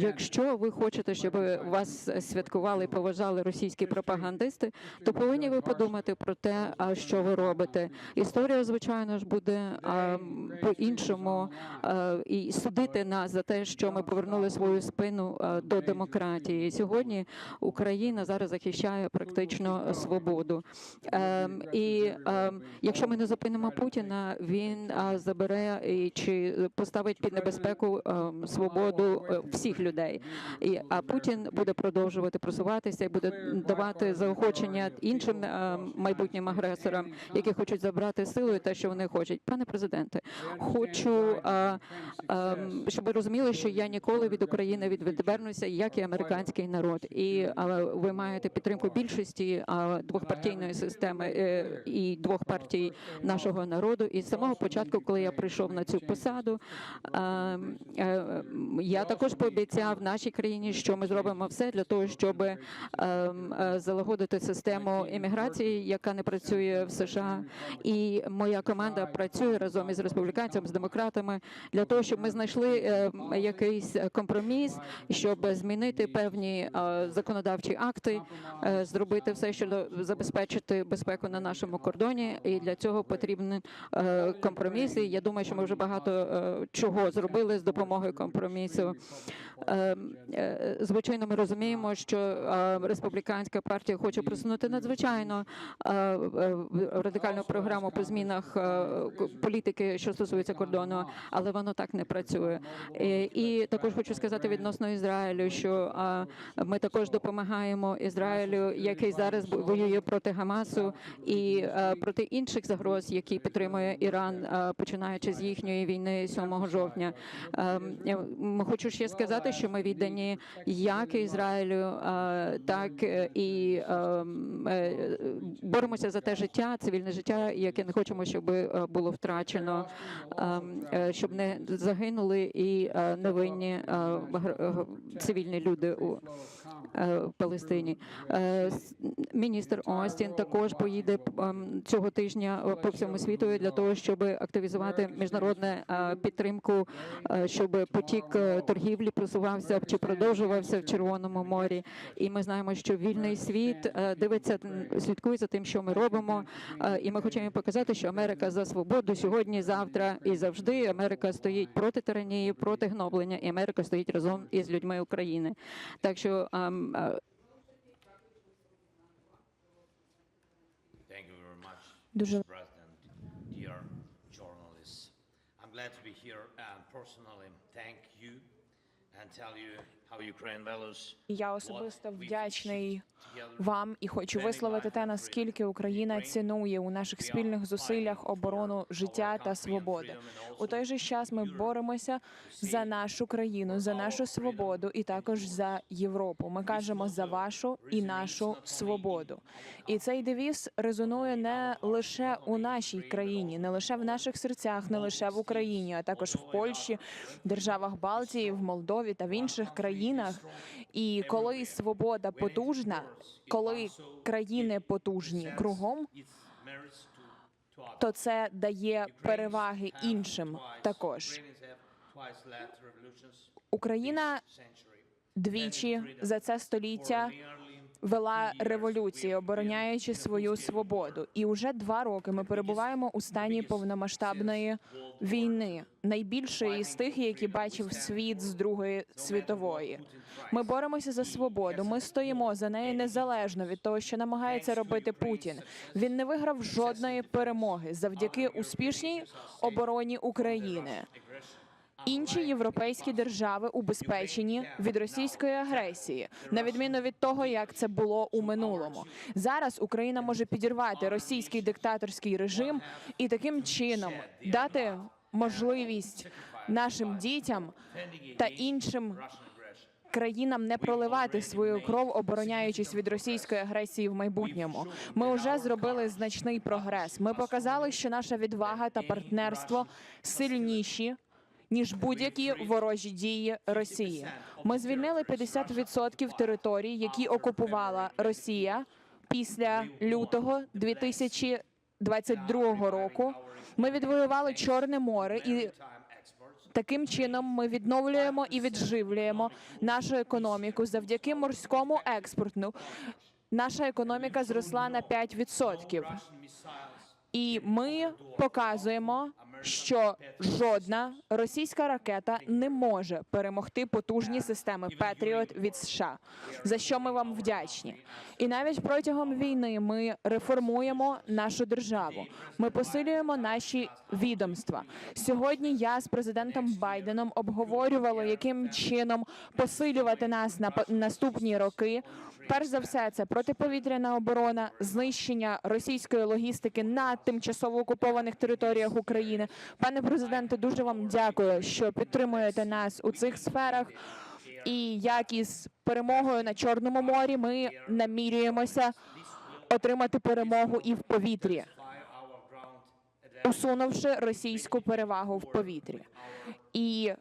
Якщо ви хочете, щоб вас святкували і поважали російські пропагандисти, то повинні ви подумати про те, що ви робите. Історія, звичайно ж, буде по-іншому і судити нас за те, що ми повернули свою спину до демократії. Сьогодні Україна зараз захищає практично свободу. Ем, і ем, якщо ми не зупинимо Путіна, він забере чи поставить під небезпеку ем, свободу е, всіх людей. І а Путін буде продовжувати просуватися і буде давати заохочення іншим е, майбутнім агресорам, які хочуть забрати силою те, що вони хочуть. Пане президенте, хочу, е, е, щоб ви розуміли, що я ніколи від України відвернуся, як і американський народ. І ви маєте підтримку більшості двохпартійної системи і двох партій нашого народу. І з самого початку, коли я прийшов на цю посаду, я також пообіцяв нашій країні, що ми зробимо все для того, щоб е, е, залагодити систему імміграції, яка не працює в США. І моя команда працює разом із республіканцями, з демократами для того, щоб ми знайшли е, якийсь компроміс, щоб змінити певні е, законодавчі акти, е, зробити все, щоб забезпечити безпеку на нашому кордоні. І для цього потрібні компроміси. Я думаю, що ми вже багато чого зробили з допомогою компромісу. Е, е, Звичайно, ми розуміємо, що е, республіканська партія хоче просунути надзвичайно е, радикальну програму по змінах політики, що стосується кордону, але воно так не працює. І також хочу сказати відносно Ізраїлю, що ми також допомагаємо Ізраїлю, який зараз воює проти Гамасу і проти інших загроз, які підтримує Іран, починаючи з їхньої війни 7 жовтня. Ем, Хочу ще сказати, що ми віддані як Ізраїлю, так е, і ем, е, боремося за те життя, цивільне життя, яке не хочемо, щоб е, було втрачено, ем, щоб не загинули і невинні цивільні люди у Палестині. Міністр Остін також поїде ем, цього тижня по всьому світу для того, щоб активізувати міжнародну підтримку, щоб потік торгівлі просувався чи продовжувався в Червоному морі. І ми знаємо, що вільний світ е, дивиться, слідкує за тим, що ми робимо. Е, І ми хочемо показати, що Америка за свободу сьогодні, завтра і завжди. Америка стоїть проти тиранії, проти гноблення, і Америка стоїть разом із людьми України. Так що ем, е, Дуже- glad to be here and personally thank you Я особисто вдячний вам і хочу висловити те, наскільки Україна цінує у наших спільних зусиллях оборону життя та свободи. У той же час ми боремося за нашу країну, за нашу свободу і також за Європу. Ми кажемо за вашу і нашу свободу. І цей девіз резонує не лише у нашій країні, не лише в наших серцях, не лише в Україні, а також в Польщі, державах Балтії, в Молдові та в інших країнах. І коли свобода потужна, коли країни потужні кругом, то це дає переваги іншим також. Україна двічі за це століття вела революції, обороняючи свою свободу. І уже два роки ми перебуваємо у стані повномасштабної війни, найбільшої з тих, які бачив світ з Другої світової. Ми боремося за свободу. Ми стоїмо за нею незалежно від того, що намагається робити Путін. Він не виграв жодної перемоги завдяки успішній обороні України. Інші європейські держави убезпечені від російської агресії, на відміну від того, як це було у минулому. Зараз Україна може підірвати російський диктаторський режим і таким чином дати можливість нашим дітям та іншим країнам не проливати свою кров, обороняючись від російської агресії в майбутньому. Ми вже зробили значний прогрес. Ми показали, що наша відвага та партнерство сильніші. Ніж будь-які ворожі дії Росії, ми звільнили 50% територій, які окупувала Росія після лютого 2022 року. Ми відвоювали Чорне море і Таким чином ми відновлюємо і відживлюємо нашу економіку завдяки морському експорту. Наша економіка зросла на 5%. І ми показуємо, що жодна російська ракета не може перемогти потужні системи Петріот від США, за що ми вам вдячні. І навіть протягом війни ми реформуємо нашу державу. Ми посилюємо наші відомства. Сьогодні я з президентом Байденом обговорювала, яким чином посилювати нас на наступні роки. Перш за все, це протиповітряна оборона, знищення російської логістики на тимчасово окупованих територіях України. Пане президенте, дуже вам дякую, що підтримуєте нас у цих сферах. І як із перемогою на Чорному морі, ми намірюємося отримати перемогу і в повітрі, усунувши російську перевагу в повітрі. І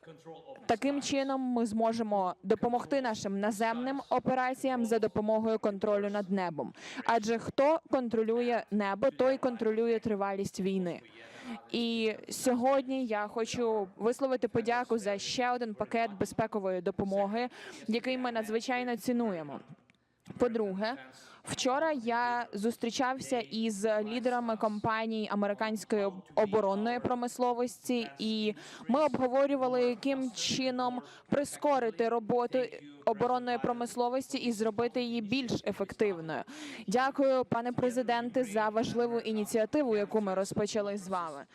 таким чином ми зможемо допомогти нашим наземним операціям за допомогою контролю над небом. Адже хто контролює небо, той контролює тривалість війни. І сьогодні я хочу висловити подяку за ще один пакет безпекової допомоги, який ми надзвичайно цінуємо. По-друге, вчора я зустрічався із лідерами компаній американської оборонної промисловості, і ми обговорювали, яким чином прискорити роботу оборонної промисловості і зробити її більш ефективною. Дякую, пане президенте, за важливу ініціативу, яку ми розпочали з вами.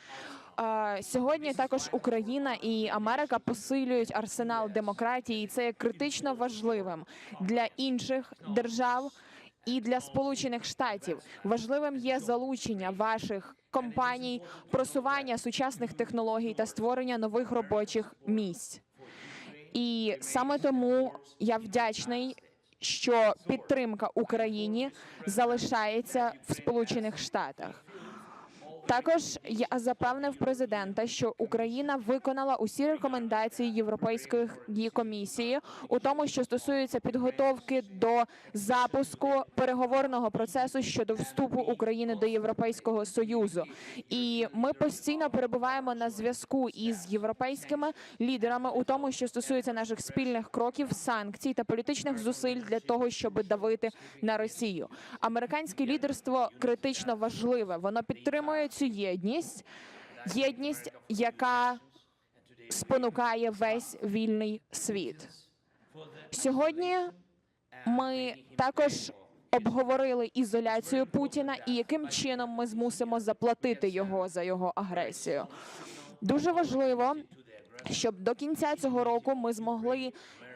Сьогодні також Україна і Америка посилюють арсенал демократії, і це є критично важливим для інших держав і для Сполучених Штатів. Важливим є залучення ваших компаній, просування сучасних технологій та створення нових робочих місць. І саме тому я вдячний, що підтримка Україні залишається в Сполучених Штатах. Також я запевнив президента, що Україна виконала усі рекомендації Європейської комісії у тому, що стосується підготовки до запуску переговорного процесу щодо вступу України до Європейського союзу. І ми постійно перебуваємо на зв'язку із європейськими лідерами у тому, що стосується наших спільних кроків, санкцій та політичних зусиль для того, щоб давити на Росію. Американське лідерство критично важливе. Воно підтримує цю єдність, єдність, яка спонукає весь вільний світ. Сьогодні ми також обговорили ізоляцію Путіна і яким чином ми змусимо заплатити його за його агресію. Дуже важливо, щоб до кінця цього року ми змогли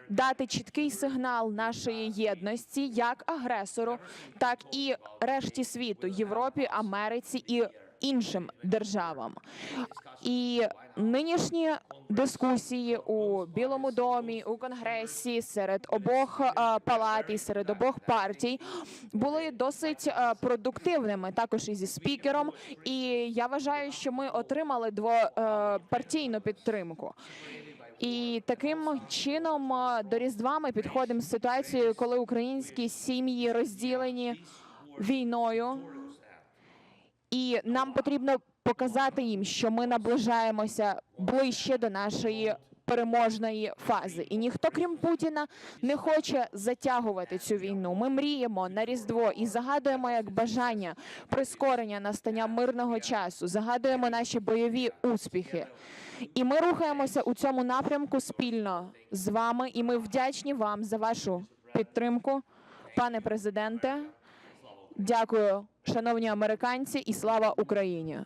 дати чіткий сигнал нашої єдності як агресору, так і решті світу Європі, Америці і іншим державам. І нинішні дискусії у Білому домі, у конгресі серед обох е, палат і серед обох партій були досить е, продуктивними, також і зі спікером. І я вважаю, що ми отримали двопартійну підтримку. І таким чином е, до Різдва ми підходимо з ситуацією, коли українські сім'ї розділені війною, і нам потрібно показати їм, що ми наближаємося ближче до нашої переможної фази. І ніхто, крім Путіна, не хоче затягувати цю війну. Ми мріємо на Різдво і загадуємо як бажання прискорення настання мирного часу, загадуємо наші бойові успіхи. І ми рухаємося у цьому напрямку спільно з вами. І ми вдячні вам за вашу підтримку, пане президенте. Дякую, шановні американці, і слава Україні.